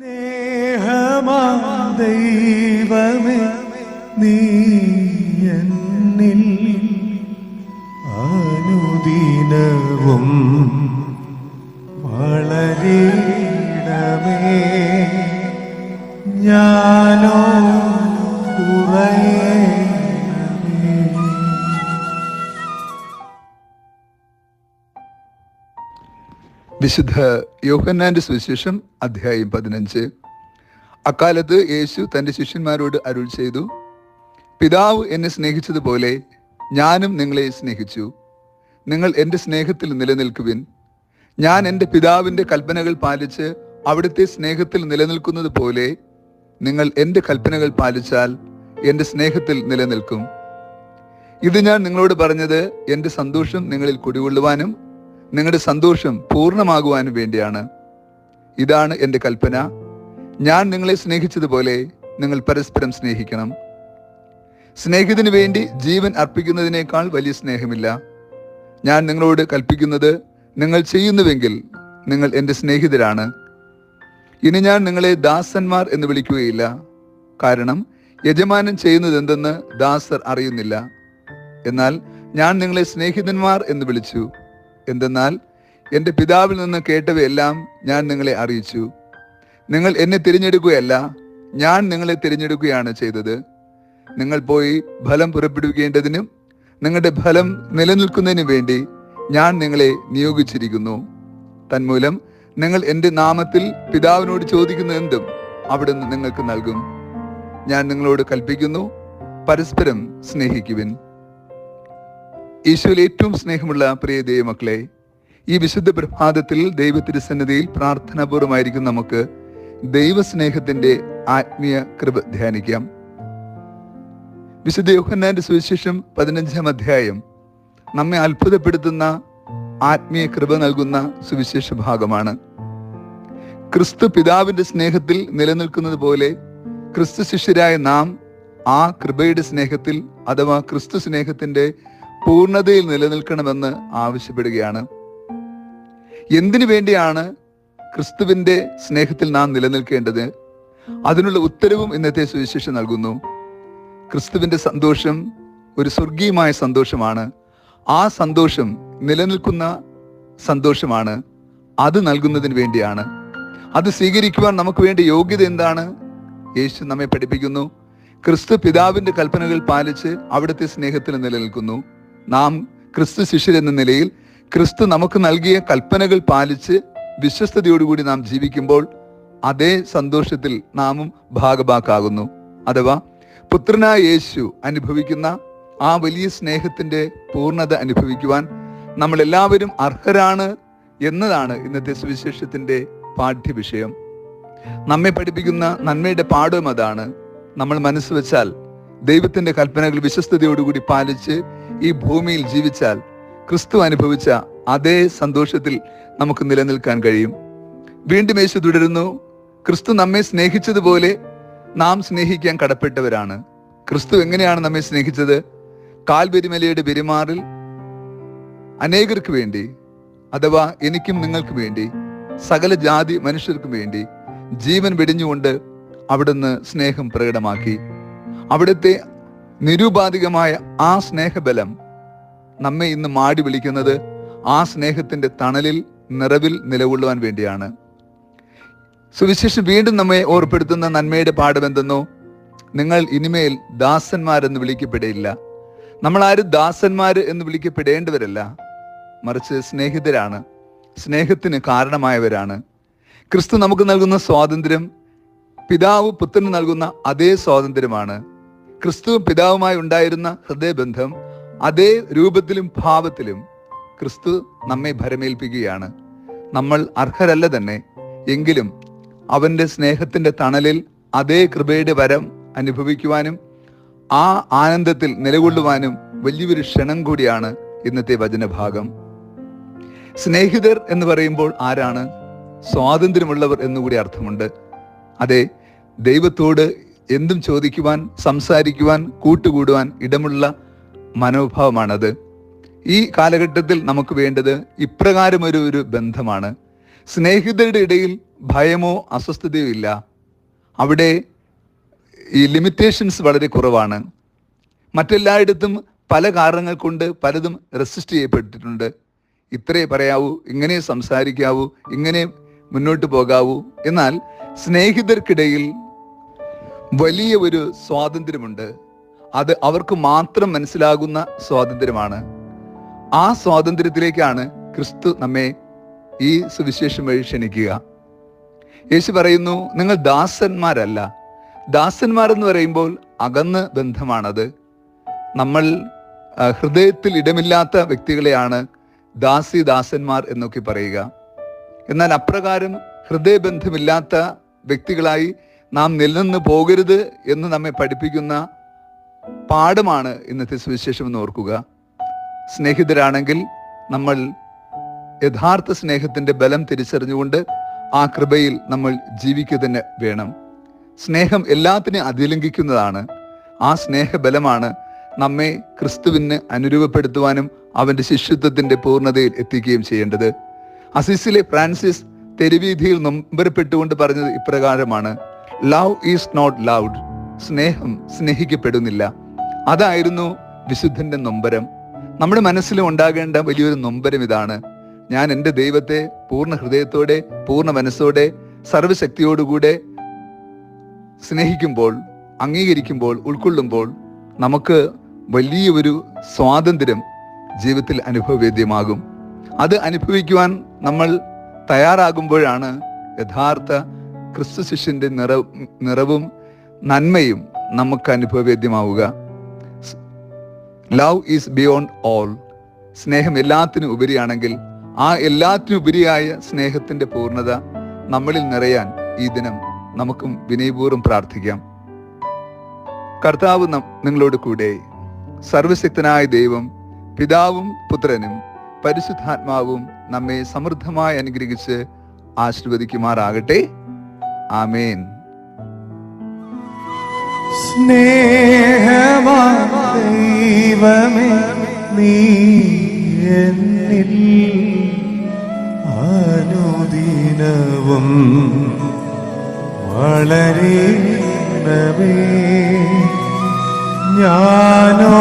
സ്നേഹമാ വിശുദ്ധ യോഹന്നാന്റെ സുവിശേഷം അധ്യായം പതിനഞ്ച്. അക്കാലത്ത് യേശു തന്റെ ശിഷ്യന്മാരോട് അരുൾ ചെയ്തു പിതാവ് എന്നെ സ്നേഹിച്ചതുപോലെ ഞാനും നിങ്ങളെ സ്നേഹിച്ചു. നിങ്ങൾ എന്റെ സ്നേഹത്തിൽ നിലനിൽക്കുവിൻ. ഞാൻ എന്റെ പിതാവിന്റെ കൽപ്പനകൾ പാലിച്ച് അവിടുത്തെ സ്നേഹത്തിൽ നിലനിൽക്കുന്നത് പോലെ നിങ്ങൾ എന്റെ കൽപ്പനകൾ പാലിച്ചാൽ എന്റെ സ്നേഹത്തിൽ നിലനിൽക്കും. ഇത് ഞാൻ നിങ്ങളോട് പറഞ്ഞത് എന്റെ സന്തോഷം നിങ്ങളിൽ കുടികൊള്ളുവാനും നിങ്ങളുടെ സന്തോഷം പൂർണമാകുവാനും വേണ്ടിയാണ്. ഇതാണ് എന്റെ കൽപ്പന. ഞാൻ നിങ്ങളെ സ്നേഹിച്ചതുപോലെ നിങ്ങൾ പരസ്പരം സ്നേഹിക്കണം. സ്നേഹത്തിന് വേണ്ടി ജീവൻ അർപ്പിക്കുന്നതിനേക്കാൾ വലിയ സ്നേഹമില്ല. ഞാൻ നിങ്ങളോട് കൽപ്പിക്കുന്നത് നിങ്ങൾ ചെയ്യുന്നുവെങ്കിൽ നിങ്ങൾ എന്റെ സ്നേഹിതരാണ്. ഇനി ഞാൻ നിങ്ങളെ ദാസന്മാർ എന്ന് വിളിക്കുകയില്ല. കാരണം യജമാനൻ ചെയ്യുന്നത് എന്തെന്ന് ദാസർ അറിയുന്നില്ല. എന്നാൽ ഞാൻ നിങ്ങളെ സ്നേഹിതന്മാർ എന്ന് വിളിച്ചു. എന്തെന്നാൽ എന്റെ പിതാവിൽ നിന്ന് കേട്ടവയെല്ലാം ഞാൻ നിങ്ങളെ അറിയിച്ചു. നിങ്ങൾ എന്നെ തിരഞ്ഞെടുക്കുകയല്ല ഞാൻ നിങ്ങളെ തിരഞ്ഞെടുക്കുകയാണ് ചെയ്തത്. നിങ്ങൾ പോയി ഫലം പുറപ്പെടുവിക്കേണ്ടതിനും നിങ്ങളുടെ ഫലം നിലനിൽക്കുന്നതിനും വേണ്ടി ഞാൻ നിങ്ങളെ നിയോഗിച്ചിരിക്കുന്നു. തന്മൂലം നിങ്ങൾ എന്റെ നാമത്തിൽ പിതാവിനോട് ചോദിക്കുന്ന എന്തും അവിടുന്ന് നിങ്ങൾക്ക് നൽകും. ഞാൻ നിങ്ങളോട് കൽപ്പിക്കുന്നു പരസ്പരം സ്നേഹിക്കുവിൻ. ഈശോയിൽ ഏറ്റവും സ്നേഹമുള്ള പ്രിയ ദൈവമക്കളെ ഈ വിശുദ്ധ പ്രഭാതത്തിൽ ദൈവത്തിന്റെ സന്നദ്ധയിൽ പ്രാർത്ഥനാപൂർവമായിരിക്കും നമുക്ക് ദൈവസ്നേഹത്തിന്റെ ആത്മീയ കൃപ ധ്യാനിക്കാം. വിശുദ്ധ യോഹന്നാന്റെ സുവിശേഷം പതിനഞ്ചാം അധ്യായം നമ്മെ അത്ഭുതപ്പെടുത്തുന്ന ആത്മീയ കൃപ നൽകുന്ന സുവിശേഷ ഭാഗമാണ്. ക്രിസ്തു പിതാവിന്റെ സ്നേഹത്തിൽ നിലനിൽക്കുന്നത് പോലെ ക്രിസ്തു ശിഷ്യരായ നാം ആ കൃപയുടെ സ്നേഹത്തിൽ അഥവാ ക്രിസ്തു സ്നേഹത്തിന്റെ പൂർണതയിൽ നിലനിൽക്കണമെന്ന് ആവശ്യപ്പെടുകയാണ്. എന്തിനു വേണ്ടിയാണ് ക്രിസ്തുവിന്റെ സ്നേഹത്തിൽ നാം നിലനിൽക്കേണ്ടത്? അതിനുള്ള ഉത്തരവും ഇന്നത്തെ സുവിശേഷം നൽകുന്നു. ക്രിസ്തുവിന്റെ സന്തോഷം ഒരു സ്വർഗീയമായ സന്തോഷമാണ്. ആ സന്തോഷം നിലനിൽക്കുന്ന സന്തോഷമാണ്. അത് നൽകുന്നതിന് വേണ്ടിയാണ്. അത് സ്വീകരിക്കുവാൻ നമുക്ക് വേണ്ട യോഗ്യത എന്താണ്? യേശു നമ്മെ പഠിപ്പിക്കുന്നു. ക്രിസ്തു പിതാവിന്റെ കൽപ്പനകൾ പാലിച്ച് അവിടുത്തെ സ്നേഹത്തിൽ നിലനിൽക്കുന്നു. നാം ക്രിസ്തു ശിഷ്യരെന്ന നിലയിൽ ക്രിസ്തു നമുക്ക് നൽകിയ കൽപ്പനകൾ പാലിച്ച് വിശ്വസ്തയോടുകൂടി നാം ജീവിക്കുമ്പോൾ അതേ സന്തോഷത്തിൽ നാമും ഭാഗഭാക്കാകുന്നു. അഥവാ പുത്രനായ യേശു അനുഭവിക്കുന്ന ആ വലിയ സ്നേഹത്തിന്റെ പൂർണത അനുഭവിക്കുവാൻ നമ്മളെല്ലാവരും അർഹരാണ് എന്നതാണ് ഇന്നത്തെ സുവിശേഷത്തിന്റെ പാഠ്യവിഷയം. നമ്മെ പഠിപ്പിക്കുന്ന നന്മയുടെ പാഠവും അതാണ്. നമ്മൾ മനസ്സ് വെച്ചാൽ ദൈവത്തിന്റെ കൽപ്പനകൾ വിശ്വസ്തയോടുകൂടി പാലിച്ച് ഈ ഭൂമിയിൽ ജീവിച്ചാൽ ക്രിസ്തു അനുഭവിച്ച അതേ സന്തോഷത്തിൽ നമുക്ക് നിലനിൽക്കാൻ കഴിയും. വീണ്ടും യേശു തുടരുന്നു ക്രിസ്തു നമ്മെ സ്നേഹിച്ചതുപോലെ നാം സ്നേഹിക്കാൻ കടപ്പെട്ടവരാണ്. ക്രിസ്തു എങ്ങനെയാണ് നമ്മെ സ്നേഹിച്ചത്? കാൽവരിമലയുടെ പെരുമാറിൽ അനേകർക്ക് വേണ്ടി അഥവാ എനിക്കും നിങ്ങൾക്ക് വേണ്ടി സകല ജാതി മനുഷ്യർക്കും വേണ്ടി ജീവൻ വെടിഞ്ഞുകൊണ്ട് അവിടുന്ന് സ്നേഹം പ്രകടമാക്കി. അവിടുത്തെ നിരുപാധികമായ ആ സ്നേഹബലം നമ്മെ ഇന്ന് മാടി വിളിക്കുന്നത് ആ സ്നേഹത്തിന്റെ തണലിൽ നിറവിൽ നിലകൊള്ളുവാൻ വേണ്ടിയാണ്. സുവിശേഷം വീണ്ടും നമ്മെ ഓർപ്പെടുത്തുന്ന നന്മയുടെ പാഠമെന്തെന്നോ നിങ്ങൾ ഇനിമേൽ ദാസന്മാരെന്ന് വിളിക്കപ്പെടുകയില്ല നമ്മൾ ആരും ദാസന്മാർ എന്ന് വിളിക്കപ്പെടേണ്ടവരല്ല മറിച്ച് സ്നേഹിതരാണ് സ്നേഹത്തിന് കാരണമായവരാണ്. ക്രിസ്തു നമുക്ക് നൽകുന്ന സ്വാതന്ത്ര്യം പിതാവ് പുത്രന് നൽകുന്ന അതേ സ്വാതന്ത്ര്യമാണ്. ക്രിസ്തുവും പിതാവുമായി ഉണ്ടായിരുന്ന ഹൃദയബന്ധം അതേ രൂപത്തിലും ഭാവത്തിലും ക്രിസ്തു നമ്മെ ഭരമേൽപ്പിക്കുകയാണ്. നമ്മൾ അർഹരല്ല തന്നെ. എങ്കിലും അവന്റെ സ്നേഹത്തിന്റെ തണലിൽ അതേ കൃപയുടെ വരം അനുഭവിക്കുവാനും ആ ആനന്ദത്തിൽ നിലകൊള്ളുവാനും വലിയൊരു ക്ഷണം കൂടിയാണ് ഇന്നത്തെ വചനഭാഗം. സ്നേഹിതർ എന്ന് പറയുമ്പോൾ ആരാണ്? സ്വാതന്ത്ര്യമുള്ളവർ എന്നുകൂടി അർത്ഥമുണ്ട്. അതെ ദൈവത്തോട് എന്തും ചോദിക്കുവാൻ സംസാരിക്കുവാൻ കൂട്ടുകൂടുവാൻ ഇടമുള്ള മനോഭാവമാണത്. ഈ കാലഘട്ടത്തിൽ നമുക്ക് വേണ്ടത് ഇപ്രകാരം ഒരു ഒരു ബന്ധമാണ്. സ്നേഹിതരുടെ ഇടയിൽ ഭയമോ അസ്വസ്ഥതയോ ഇല്ല. അവിടെ ഈ ലിമിറ്റേഷൻസ് വളരെ കുറവാണ്. മറ്റെല്ലായിടത്തും പല കാരണങ്ങൾ കൊണ്ട് പലതും റെസിസ്റ്റ് ചെയ്യപ്പെട്ടിട്ടുണ്ട്. ഇത്രേ പറയാവൂ ഇങ്ങനെ സംസാരിക്കാവൂ ഇങ്ങനെ മുന്നോട്ട് പോകാവൂ. എന്നാൽ സ്നേഹിതർക്കിടയിൽ വലിയ ഒരു സ്വാതന്ത്ര്യമുണ്ട്. അത് അവർക്ക് മാത്രം മനസ്സിലാകുന്ന സ്വാതന്ത്ര്യമാണ്. ആ സ്വാതന്ത്ര്യത്തിലേക്കാണ് ക്രിസ്തു നമ്മെ ഈ സുവിശേഷം വഴി ക്ഷണിക്കുക. യേശു പറയുന്നു നിങ്ങൾ ദാസന്മാരല്ല. ദാസന്മാരെന്ന് പറയുമ്പോൾ അകന്ന് ബന്ധമാണത്. നമ്മൾ ഹൃദയത്തിൽ ഇടമില്ലാത്ത വ്യക്തികളെയാണ് ദാസി ദാസന്മാർ എന്നൊക്കെ പറയുക. എന്നാൽ അപ്രകാരം ഹൃദയബന്ധമില്ലാത്ത വ്യക്തികളായി നാം നിലനിന്ന് പോകരുത് എന്ന് നമ്മെ പഠിപ്പിക്കുന്ന പാഠമാണ് ഇന്നത്തെ സുവിശേഷം എന്ന് ഓർക്കുക. സ്നേഹിതരാണെങ്കിൽ നമ്മൾ യഥാർത്ഥ സ്നേഹത്തിന്റെ ബലം തിരിച്ചറിഞ്ഞുകൊണ്ട് ആ കൃപയിൽ നമ്മൾ ജീവിക്കുക തന്നെ വേണം. സ്നേഹം എല്ലാത്തിനെയും അതിലംഘിക്കുന്നതാണ്. ആ സ്നേഹബലമാണ് നമ്മെ ക്രിസ്തുവിന് അനുരൂപപ്പെടുത്തുവാനും അവന്റെ ശിഷ്യത്വത്തിന്റെ പൂർണതയിൽ എത്തിക്കുകയും ചെയ്യേണ്ടത്. അസിസിലെ ഫ്രാൻസിസ് തെരുവീതിയിൽ നൊമ്പരപ്പെട്ടുകൊണ്ട് പറഞ്ഞത് ഇപ്രകാരമാണ്. Love is not loud. സ്നേഹം സ്നേഹിക്കപ്പെടുന്നില്ല. അതായിരുന്നു വിശുദ്ധന്റെ നൊമ്പരം. നമ്മുടെ മനസ്സിലും ഉണ്ടാകേണ്ട വലിയൊരു നൊമ്പരം ഇതാണ്. ഞാൻ എന്റെ ദൈവത്തെ പൂർണ ഹൃദയത്തോടെ പൂർണ മനസ്സോടെ സർവശക്തിയോടുകൂടെ സ്നേഹിക്കുമ്പോൾ അംഗീകരിക്കുമ്പോൾ ഉൾക്കൊള്ളുമ്പോൾ നമുക്ക് വലിയൊരു സ്വാതന്ത്ര്യം ജീവിതത്തിൽ അനുഭവവേദ്യമാകും. അത് അനുഭവിക്കുവാൻ നമ്മൾ തയ്യാറാകുമ്പോഴാണ് യഥാർത്ഥ ക്രിസ്തു ശിഷ്യന്റെ നിറ നിറവും നന്മയും നമുക്ക് അനുഭവവേദ്യമാവുക. Love is beyond all. സ്നേഹം എല്ലാത്തിനും ഉപരിയാണെങ്കിൽ ആ എല്ലാത്തിനും ഉപരിയായ സ്നേഹത്തിന്റെ പൂർണത നമ്മളിൽ നിറയാൻ ഈ ദിനം നമുക്കും വിനയപൂർവം പ്രാർത്ഥിക്കാം. കർത്താവ് നിങ്ങളോട് കൂടെ. സർവശക്തനായ ദൈവം പിതാവും പുത്രനും പരിശുദ്ധാത്മാവും നമ്മെ സമൃദ്ധമായി അനുഗ്രഹിച്ച് ആശീർവദിക്കുമാറാകട്ടെ. ആമേൻ. സ്നേഹമാ ദൈവമേ നീ എന്നിൽ അനുദിനവും വളരണമേ ഞാനോ